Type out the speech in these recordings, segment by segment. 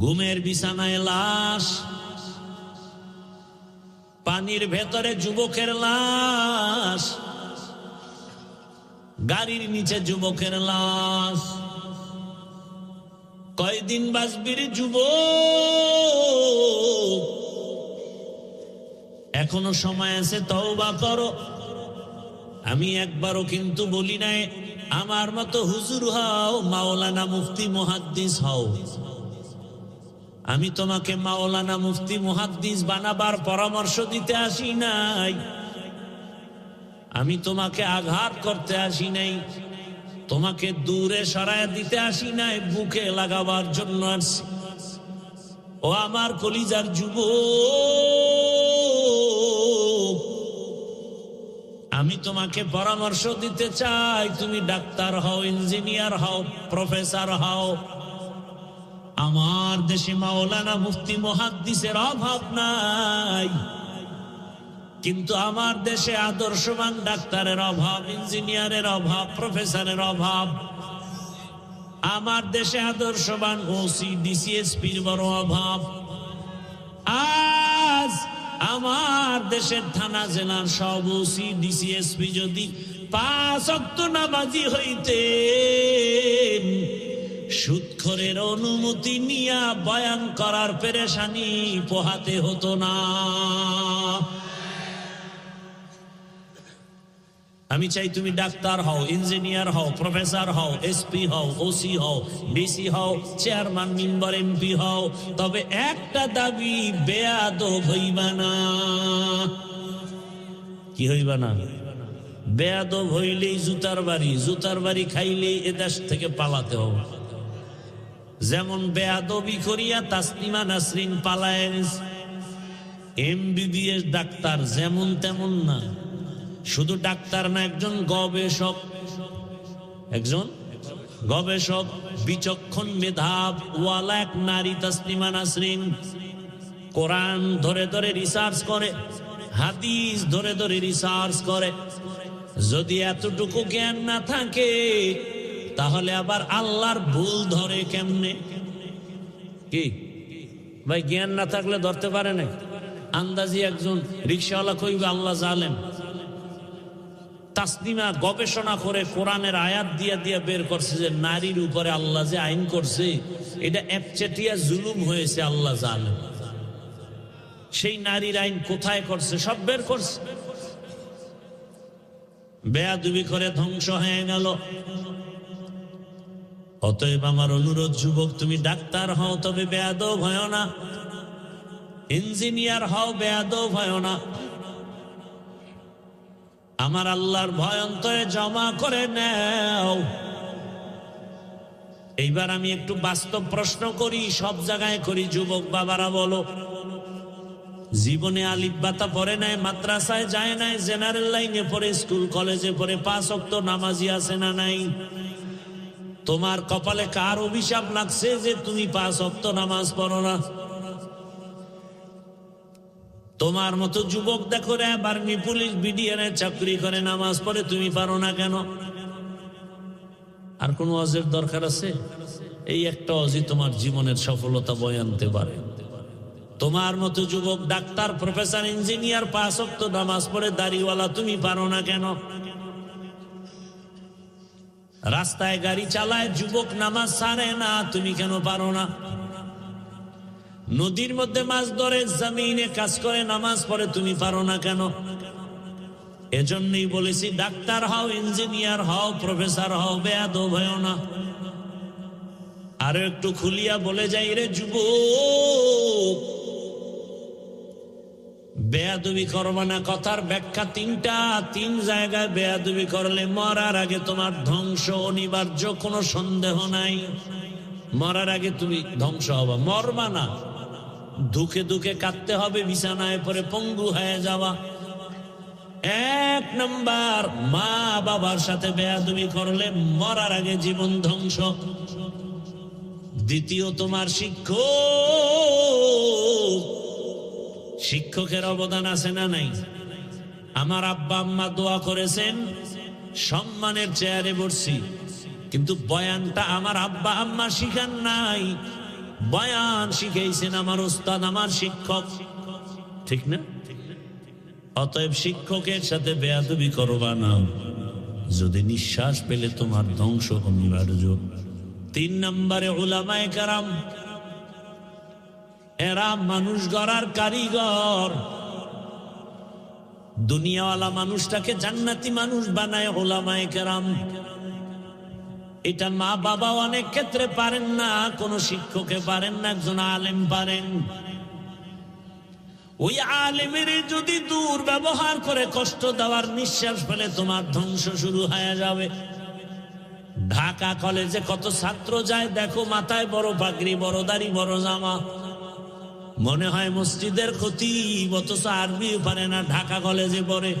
ঘুমের বিছানায় লাশ। পানির ভেতরে যুবকের লাশ। গাড়ির নিচে যুবকের লাশ। কয়দিন বাসবির যুব এখনও সময় আছে, তওবা করো। আমি একবারও কিন্তু বলি নাই, আমার মতো হুজুর হও, মাওলানা মুফতি, মুহাদ্দিস হও। আমি তোমাকে মাওলানা মুফতি মুহাদ্দিস বানাবার পরামর্শ দিতে আসি নাই। আমি তোমাকে আঘাত করতে আসি নাই। তোমাকে দূরে সরায় দিতে আসি নাই, বুকে লাগাবার জন্য আসছি। ও আমার কলিজার যুব আমি তোমাকে পরামর্শ দিতে চাই। তুমি ডাক্তার হও, ইঞ্জিনিয়ার হও, প্রফেসর হও। আমার দেশে মাওলানা মুফতি মহাদ্দিসের অভাব নাই। কিন্তু আমার দেশে আদর্শবান ডাক্তারের অভাব, ইঞ্জিনিয়ারের অভাব, প্রফেসরের অভাব। আমার দেশে আদর্শবান ওসি ডিসিএসপির বড় অভাব। আজ আমার দেশের থানা জেলার সব ওসি ডিসিএসপি যদি পাঁচ অক্ত নামাজি হইতে সুৎখরের অনুমতি নিয়া বয়ান করার পেরেশানি পোহাতে হতো না। আমি চাই তুমি ডাক্তার হও, ইঞ্জিনিয়ার হও, প্রফেসর হও, এসপি হও, ওসি হও, ডিসি হও, চেয়ারম্যান, মেম্বার, এমপি হও, তবে একটা দাবি বেয়াদ হইবা না। কি হইবা না? বেয়াদ হইলেই জুতার বাড়ি জুতার বাড়ি খাইলেই এ দেশ থেকে পালাতে হবে। যেমন বেয়াদবি করিয়া তাসলিমা নাসরিন পালায় এমবিবিএস ডাক্তার যেমন তেমন না। শুধু ডাক্তার না, একজন গবেষক। একজন গবেষক, বিচক্ষণ মেধাব ওয়ালা এক নারী তাসলিমা নাসরিন। কোরআন ধরে ধরে রিসার্চ করে, হাদিস ধরে ধরে রিসার্চ করে। যদি এতটুকু জ্ঞান না থাকে তাহলে আবার আল্লাহর ভুল ধরে কেমনে? কি? ভাই, জ্ঞান না থাকলে ধরতে পারে না আন্দাজি একজন রিক্সাওয়ালা কইবে আল্লাহ জালেম? তাসনিমা গবেষণা করে কোরআনের আয়াত দিয়া দিয়া বের করছে যে নারীর উপরে আল্লাহ যে আইন করছে, এটা একচেটিয়া জুলুম হয়েছে, আল্লাহ জালেম। সেই নারীর আইন কোথায় করছে, সব বের করছে। বেয়াদুবি করে ধ্বংস হয়ে গেল। অতএব আমার অনুরোধ, যুবক, তুমি ডাক্তার হও, তবে বেয়াদ ভয় না। ইঞ্জিনিয়ার হও বেয়াদ ভয় না। আমার আল্লাহর ভয় অন্তরে জমা করে নেও। এইবার আমি একটু বাস্তব প্রশ্ন করি, সব জায়গায় করি, যুবক বাবারা বলো। জীবনে আলিফ বাতা পড়ে নাই, মাদ্রাসায় যায় নাই, জেনারেল লাইনে পড়ে, স্কুল কলেজে পড়ে, পাঁচ অক্ত নামাজি আছে না নাই? তোমার কপালে কার অভিশাপ লাগছে যে তুমি পাঁচ অক্ত নামাজ পড়ো না? তোমার মতো যুবক দেখো রে, বার্মি পুলিশ বিডিআর চাকরি করে, নামাজ পড়ে, তুমি পারো না কেন? আর কোন অজের দরকার আছে? এই একটা অজি তোমার জীবনের সফলতা বয়ে আনতে পারে। তোমার মতো যুবক, ডাক্তার, প্রফেসর, ইঞ্জিনিয়ার, পাঁচ অক্ত নামাজ পড়ে, দাড়িওয়ালা, তুমি পারো না কেন? রাস্তায় গাড়ি চালায়, যুবক নামাজ সারে না, তুমি কেন পারো না? নদীর মধ্যে মাছ ধরে, জমিনে কাজ করে, নামাজ পড়ে, তুমি পারো না কেন? এজন্যই বলেছি, ডাক্তার হও, ইঞ্জিনিয়ার হও, প্রফেসর হও বেয়াদ ভয় না। আরও একটু খুলিয়া বলে যাই রে যুব বেয়াদবি করবা না, কথার ব্যাখ্যা তিনটা, তিন জায়গায় বেয়াদুবি করলে মরার আগে তোমার ধ্বংস অনিবার্য কোনো সন্দেহ নাই। মরার আগে তুমি ধ্বংস হবা, মরবা না। দুঃখে দুঃখে কাঁদতে হবে, বিছানায় পরে পঙ্গু হয়ে যাওয়া। এক নাম্বার মা বাবার সাথে বেয়াদবি করলে মরার আগে জীবন ধ্বংস। দ্বিতীয়, তোমার শিক্ষক শিক্ষকের অবদান আছে না নাই? আমার আব্বা আম্মা দোয়া করেছেন, সম্মানের চেয়ারে বসছি, কিন্তু বয়ানটা আমার আব্বা আম্মা শিখান নাই। বয়ান শিখেছেন আমার উস্তাদ আমার শিক্ষক। ঠিক না? অতএব শিক্ষকের সাথে বেয়াদবি করবা না। যদি নিঃশ্বাস পেলে তোমার ধ্বংস অনিবার্য। তিন নম্বরে ওলামায় কারাম এরা মানুষ গড়ার কারিগর। দুনিয়াওয়ালা মানুষটাকে জান্নাতি মানুষ বানায় ওলামায় কেরাম। এটা মা বাবা অনেক ক্ষেত্রে পারেন না, কোন শিক্ষকে পারেন না, একজন আলেম পারেন। ওই আলেমের যদি দূর ব্যবহার করে কষ্ট দেওয়ার নিঃশ্বাস ফেলে তোমার ধ্বংস শুরু হয়ে যাবে। ঢাকা কলেজে কত ছাত্র যায়, দেখো মাথায় বড় পাগড়ি, বড় দাড়ি, বড় জামা। মনে হয় মসজিদের ক্ষতি, অথচ আরবি পারে না, ঢাকা কলেজে পড়ে।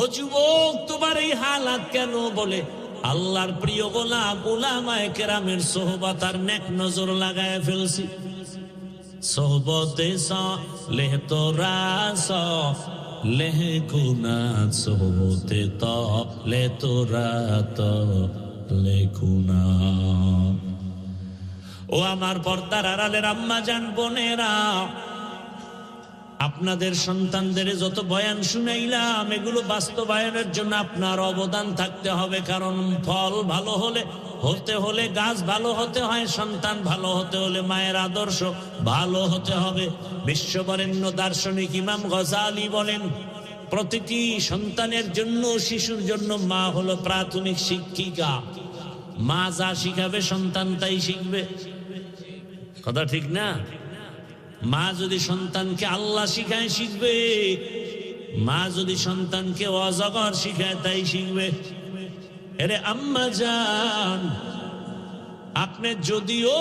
ও যুবক, তোমার এই হালাত কেন বলে? আল্লাহর প্রিয় গোলা গোলামায় কেরামের সোহবাতার নেক নজর লাগায় ফেলছি। সোহবতে লেহ তোরা লেহ গুনা, সোহবতে ত, লে তোরা ত, লে ও আমার পর্দার আড়ালের আম্মা যান বোনেরা, আপনাদের সন্তানদের যত বয়ান শুনাইলাম, এগুলো বাস্তবায়নের জন্য আপনার অবদান থাকতে হবে, কারণ ফল ভালো হলে, হতে হলে গাছ ভালো হতে হয়, সন্তান ভালো হতে হলে মায়ের আদর্শ ভালো হতে হবে। বিশ্ববরেণ্য দার্শনিক ইমাম গজালি বলেন, প্রতিটি সন্তানের জন্য, শিশুর জন্য মা হলো প্রাথমিক শিক্ষিকা। মা যা শিখাবে, সন্তান তাই শিখবে। কথা ঠিক না? মা যদি সন্তানকে আল্লাহ শিখায়, শিখবে। মা যদি সন্তানকে অজগর শিখায়, তাই শিখবে। এরে আম্মা যান আপনি যদিও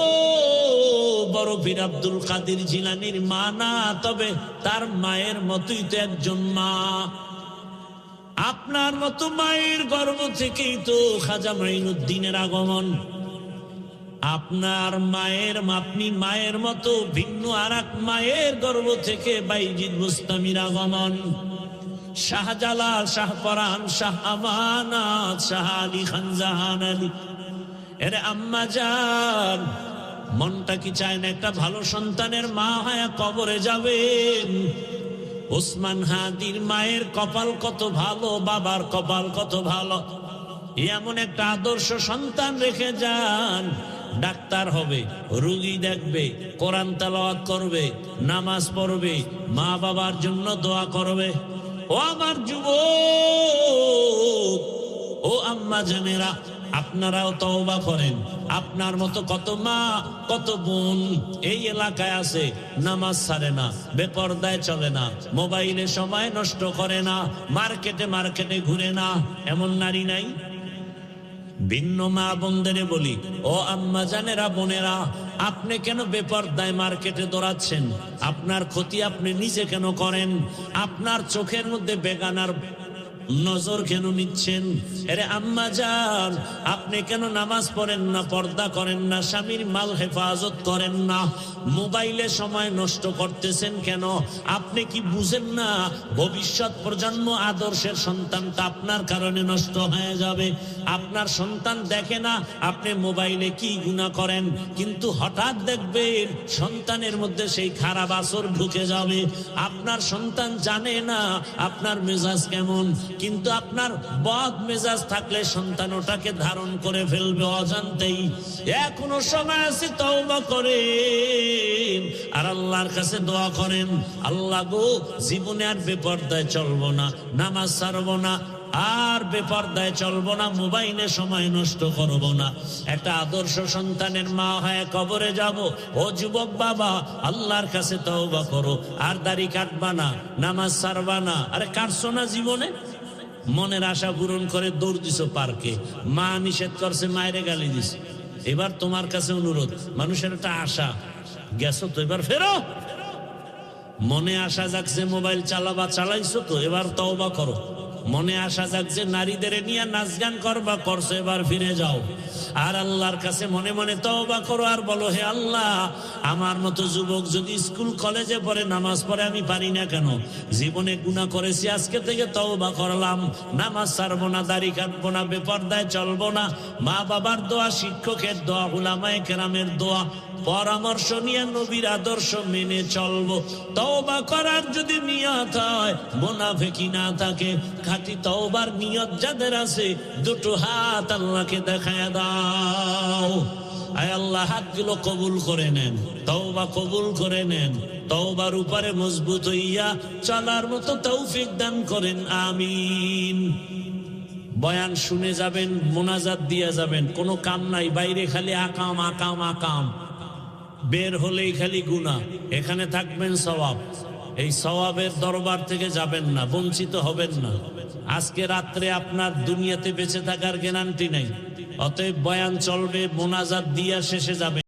বড় বীর আব্দুল কাদির জিলানির মা না, তবে তার মায়ের মতোই তো একজন মা। আপনার মতো মায়ের গর্ভ থেকেই তো খাজা মাইনুদ্দিনের আগমন। আপনার মায়ের আপনি মায়ের মতো ভিন্ন আর মায়ের গর্ভ থেকে বাইজিদ মুস্তামির আগমন। শাহজালাল শাহপরান শাহ আমানাত, শাহ আলী খান জাহান আলী। এর আম্মা যান মনটা কি চায় না একটা ভালো সন্তানের মা হয় কবরে যাবেন? ওসমান হাদির মায়ের কপাল কত ভালো, বাবার কপাল কত ভালো। এমন একটা আদর্শ সন্তান রেখে যান। ডাক্তার হবে, রুগী দেখবে, কোরআন তালাওয়াত করবে, নামাজ পড়বে, মা বাবার জন্য দোয়া করবে। ও আমার যুব ও আম্মা জানেরা আপনারাও তওবা করেন। আপনার মতো কত মা, কত বোন এই এলাকায় আছে, নামাজ ছাড়ে না, বেপরদায় চলে না, মোবাইলে সময় নষ্ট করে না, মার্কেটে মার্কেটে ঘুরে না, এমন নারী নাই? ভিন্ন মা বোনদের বলি, ও আম্মা জানেরা, বোনেরা, আপনি কেন বেপরদায় মার্কেটে দৌড়াচ্ছেন? আপনার ক্ষতি আপনি নিজে কেন করেন? আপনার চোখের মধ্যে বেগানার নজর কেন নিচ্ছেন? আরে আম্মা যান, আপনি কেন নামাজ পড়েন না, পর্দা করেন না, স্বামীর মাল হেফাজত করেন না? মোবাইলে সময় নষ্ট করতেছেন কেন? আপনি কি বুঝেন না, ভবিষ্যৎ প্রজন্ম আদর্শের সন্তানটা আপনার কারণে নষ্ট হয়ে যাবে। আপনার সন্তান দেখে না, আপনি মোবাইলে কি গুণা করেন। কিন্তু হঠাৎ দেখবেন, সন্তানের মধ্যে সেই খারাপ আসর ঢুকে যাবে। আপনার সন্তান জানে না, আপনার মেজাজ কেমন। কিন্তু আপনার বদ মেজাজ থাকলে সন্তান ওটাকে ধারণ করে ফেলবে অজান্তেই। এখনও সময় আছে তওবা করেন। আর আল্লাহর কাছে দোয়া করেন, আল্লাহ গো, জীবনে আর বেপর্দায় চলবো না, নামাজ ছাড়বো না, আর বেপর্দায় চলবো না, মোবাইলে সময় নষ্ট করব না। একটা আদর্শ সন্তানের মা হয় কবরে যাব। ও যুবক বাবা, আল্লাহর কাছে তওবা করো। আর দাড়ি কাটবা না, নামাজ ছাড়বা না। আরে কাটছো না জীবনে? মনের আশা পূরণ করে দৌড় দিছ পার্কে। মা নিষেধ করছে, মায়েরে গালি দিস এবার তোমার কাছে অনুরোধ, মানুষের একটা আশা। গেছো তো, এবার ফেরো। মনে আশা যাচ্ছে মোবাইল চালাবা, চালাইছো তো, এবার তওবা করো। মনে আসা যাক যে নারীদের নিয়ে নাচ গান করবা, করছ, এবার ফিরে যাও। আর আল্লাহর কাছে মনে মনে তওবা করো আর বলো, হে আল্লাহ, আমার মতো যুবক যদি স্কুল, কলেজে পড়ে, নামাজ পড়ে, আমি পারি না কেন? জীবনে গুণা করেছি, আজকে থেকে তওবা করলাম। নামাজ ছাড়বো না, দাড়ি কাটবো না, বেপর্দায় চলবো না। মা বাবার দোয়া, শিক্ষকের দোয়া, উলামায়ে কেরামের দোয়া। পরামর্শ নিয়ে নবীর আদর্শ মেনে চলবো। তওবা করার যদি নিয়ত হয় মোনাফেকি না থাকে। খাঁটি তওবার নিয়ত যাদের আছে, দুটো হাত আল্লাহকে দেখায় দাও। আয় আল্লাহ, হাতগুলো কবুল করে নেন, তওবা কবুল করে নেন, তওবার উপরে মজবুত হইয়া চলার মতো তৌফিক দান করেন, আমিন। বয়ান শুনে যাবেন, মোনাজাত দিয়ে যাবেন, কোনো কাম নাই, বাইরে খালি আকাম আকাম আকাম। বের হলেই খালি গুণা এখানে থাকবেন সওয়াব। এই সওয়াবের দরবার থেকে যাবেন না, বঞ্চিত হবেন না। আজকে রাত্রে আপনার দুনিয়াতে বেঁচে থাকার গ্যারান্টি নেই। অতএব বয়ান চলবে, মোনাজাত দিয়া শেষে যাবেন